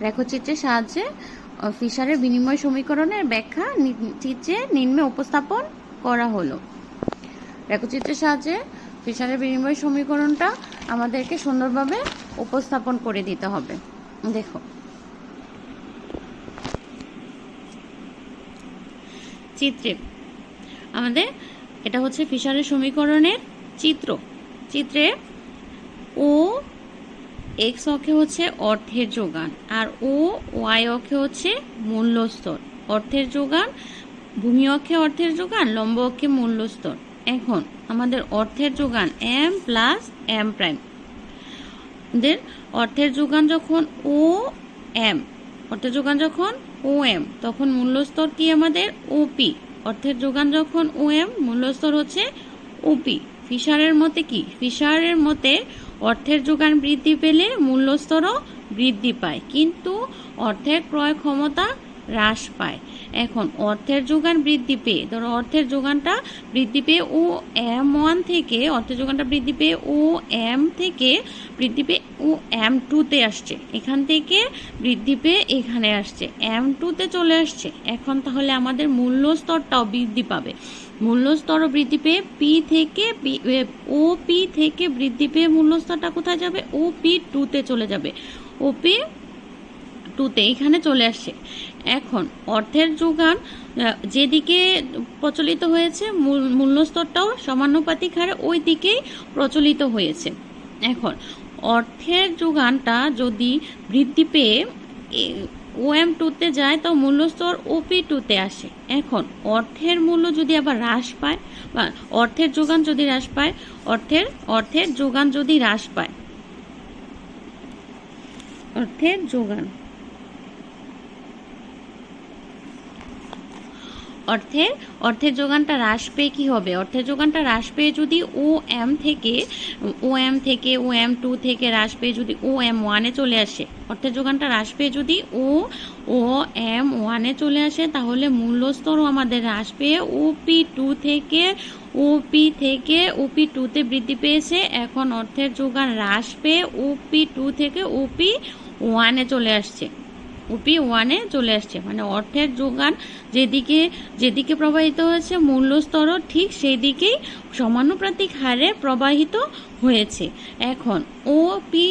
রেখচিত্রের সাহায্যে ফিশারের বিনিময় সমীকরণের ব্যাখ্যা চিত্রে নিম্নে উপস্থাপন করা হলো। রেখচিত্রের সাহায্যে ফিশারের বিনিময় সমীকরণটা আমাদেরকে সুন্দরভাবে উপস্থাপন করে দিতে হবে। দেখো। চিত্রে আমাদের এটা হচ্ছে ফিশারের সমীকরণের চিত্র। চিত্রে ও এক্স অক্ষে হচ্ছে অর্থের যোগান আর ও ওয়াই অক্ষে হচ্ছে মূল্যস্তর অর্থের যোগান, ভূমি অক্ষে অর্থের যোগান, লম্ব অক্ষে মূল্যস্তর এখন আমাদের অর্থের যোগান এম প্লাস এম প্রাইম অর্থের যোগান যখন ও এম অর্থের যোগান যখন ও এম তখন মূল্যস্তর কি আমাদের? ওপি অর্থের যোগান যখন ও এম মূল্যস্তর হচ্ছে ওপি ফিশারের মতে কি? ফিশারের মতে অর্থের যোগান বৃদ্ধি পেলে মূল্যস্তরও বৃদ্ধি পায়, কিন্তু অর্থের ক্রয় ক্ষমতা হ্রাস পায়। এখন অর্থের যোগান বৃদ্ধি পেয়ে, ধরো অর্থের যোগানটা বৃদ্ধি পেয়ে ও এম ওয়ান থেকে, অর্থের যোগানটা বৃদ্ধি পেয়ে ও এম থেকে বৃদ্ধি পেয়ে ও এম টুতে আসছে। এখান থেকে বৃদ্ধি পেয়ে এখানে আসছে, এম টুতে চলে আসছে। এখন তাহলে আমাদের মূল্য স্তরটাও বৃদ্ধি পাবে। মূল্য স্তরও বৃদ্ধি পেয়ে পি থেকে ও পি থেকে বৃদ্ধি পেয়ে মূল্যস্তরটা কোথায় যাবে? ও পি টুতে চলে যাবে। ও পি টুতে এখানে চলে আসছে। এখন অর্থের যোগান যেদিকে প্রচলিত হয়েছে, মূল- মূল্যস্তরটাও সমানুপাতিক হারে ওই দিকেই প্রচলিত হয়েছে। এখন অর্থের যোগানটা যদি বৃদ্ধি পেয়ে ও এম টুতে যায় তো মূল্যস্তর ওপি টুতে আসে। এখন, অর্থের মূল্য যদি আবার হ্রাস পায়, বা অর্থের যোগান যদি হ্রাস পায়, অর্থের অর্থের যোগান যদি হ্রাস পায়। অর্থের যোগান। অর্থের অর্থের যোগানটা হ্রাস পেয়ে কি হবে? অর্থের যোগানটা হ্রাস পেয়ে যদি ও এম থেকে ও এম থেকে ও এম টু থেকে হ্রাস পেয়ে যদি ও এম ওয়ানে চলে আসে, অর্থের যোগানটা হ্রাস পেয়ে যদি ও ও এম ওয়ানে চলে আসে, তাহলে মূল্যস্তরও আমাদের হ্রাস পেয়ে ওপি টু থেকে ওপি থেকে ওপি টুতে বৃদ্ধি পেয়েছে। এখন অর্থের যোগান হ্রাস পেয়ে ওপি টু থেকে ওপি ওয়ানে চলে আসছে। ওপি ওয়ানে চলে আসছে। মানে অর্থের যোগান যেদিকে যেদিকে প্রবাহিত হয়েছে, মূল্যস্তরও ঠিক সেই দিকেই সমানুপ্রাতিক হারে প্রবাহিত হয়েছে। এখন ওপি